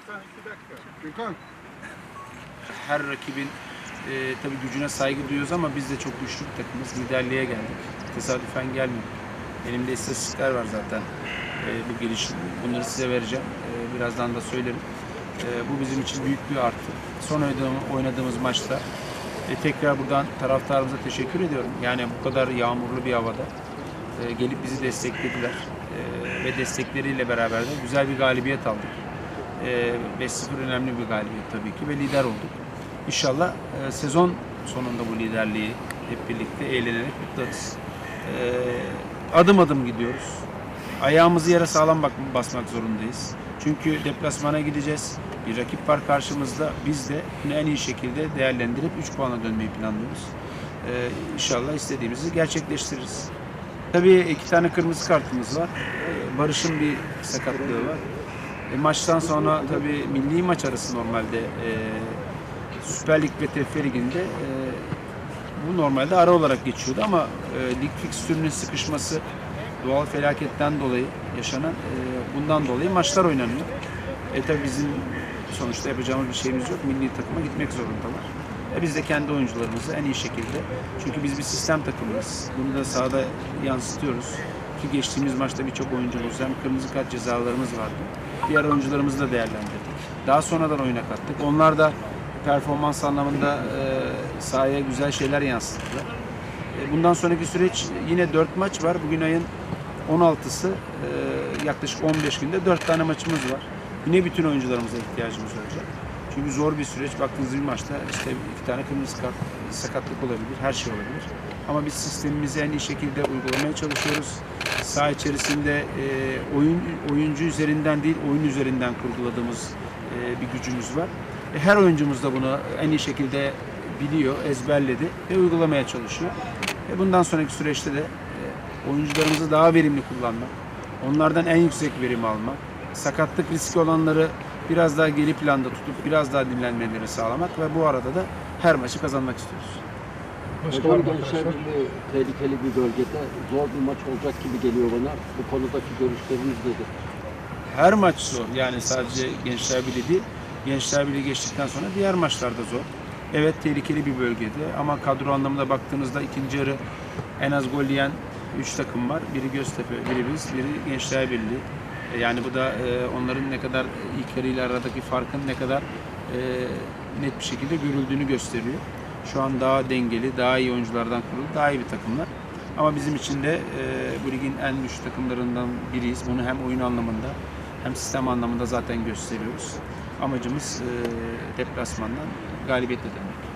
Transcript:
Gökhan iki dakika. Gökhan. her rakibin e, tabii gücüne saygı duyuyoruz ama biz de çok güçlü bir takımız. Liderliğe geldik. Tesadüfen gelmiyor. Elimde istatistikler var zaten. E, bu gelişim. Bunları size vereceğim. E, birazdan da söylerim. E, bu bizim için büyük bir artı. Son oynadığımız, oynadığımız maçta e, tekrar buradan taraftarımıza teşekkür ediyorum. Yani bu kadar yağmurlu bir havada e, gelip bizi desteklediler. E, ve destekleriyle beraber de güzel bir galibiyet aldık. E, 5-0 önemli bir galibiyet tabii ki ve lider olduk. İnşallah e, sezon sonunda bu liderliği hep birlikte eğlenerek kutlarız. E, adım adım gidiyoruz. Ayağımızı yere sağlam bak basmak zorundayız. Çünkü deplasmana gideceğiz. Bir rakip var karşımızda. Biz de bunu en iyi şekilde değerlendirip 3 puana dönmeyi planlıyoruz. E, inşallah istediğimizi gerçekleştiririz. Tabii iki tane kırmızı kartımız var. E, Barış'ın bir sakatlığı var. E, maçtan sonra tabii milli maç arası normalde e, Süper Lig ve TFF Ligi'nde e, bu normalde ara olarak geçiyordu ama e, lig fikstürünün sıkışması doğal felaketten dolayı yaşanan e, bundan dolayı maçlar oynanıyor. E tabii bizim sonuçta yapacağımız bir şeyimiz yok. Milli takıma gitmek zorundalar. E biz de kendi oyuncularımızı en iyi şekilde çünkü biz bir sistem takımıyız. Bunu da sahada yansıtıyoruz. Ki geçtiğimiz maçta birçok oyuncumuz hem kırmızı kart cezalarımız vardı. Diğer oyuncularımızı da değerlendirdik. Daha sonradan oyuna kattık. Onlar da performans anlamında e, sahaya güzel şeyler yansıttılar. E, bundan sonraki süreç yine 4 maç var. Bugün ayın 16'sı e, yaklaşık 15 günde 4 tane maçımız var. Yine bütün oyuncularımıza ihtiyacımız olacak. Çünkü zor bir süreç. Baktığınız bir maçta işte iki tane kırmızı kart, sakatlık olabilir, her şey olabilir. Ama biz sistemimizi en iyi şekilde uygulamaya çalışıyoruz. Saha içerisinde e, oyun oyuncu üzerinden değil, oyun üzerinden kurguladığımız e, bir gücümüz var. E, her oyuncumuz da bunu en iyi şekilde biliyor, ezberledi ve uygulamaya çalışıyor. E, bundan sonraki süreçte de e, oyuncularımızı daha verimli kullanmak, onlardan en yüksek verim almak, sakatlık riski olanları biraz daha geri planda tutup biraz daha dinlenmelerini sağlamak ve bu arada da her maçı kazanmak istiyoruz. Hocam Gençler tehlikeli bir bölgede zor bir maç olacak gibi geliyor bana. Bu konudaki görüşleriniz nedir? Her maç zor. Yani sadece Gençler Birliği değil. Gençler Birliği geçtikten sonra diğer maçlar da zor. Evet tehlikeli bir bölgede ama kadro anlamında baktığınızda ikinci yarı en az gol yiyen 3 takım var. Biri Göztepe, biri biz, biri Gençler Birliği. E, Yani bu da e, onların ne kadar ilk yarıyla aradaki farkın ne kadar e, net bir şekilde görüldüğünü gösteriyor. Şu an daha dengeli, daha iyi oyunculardan kurulu, daha iyi bir takımlar. Ama bizim için de e, bu ligin en güçlü takımlarından biriyiz. Bunu hem oyun anlamında hem sistem anlamında zaten gösteriyoruz. Amacımız e, deplasmandan galibiyetle dönmek.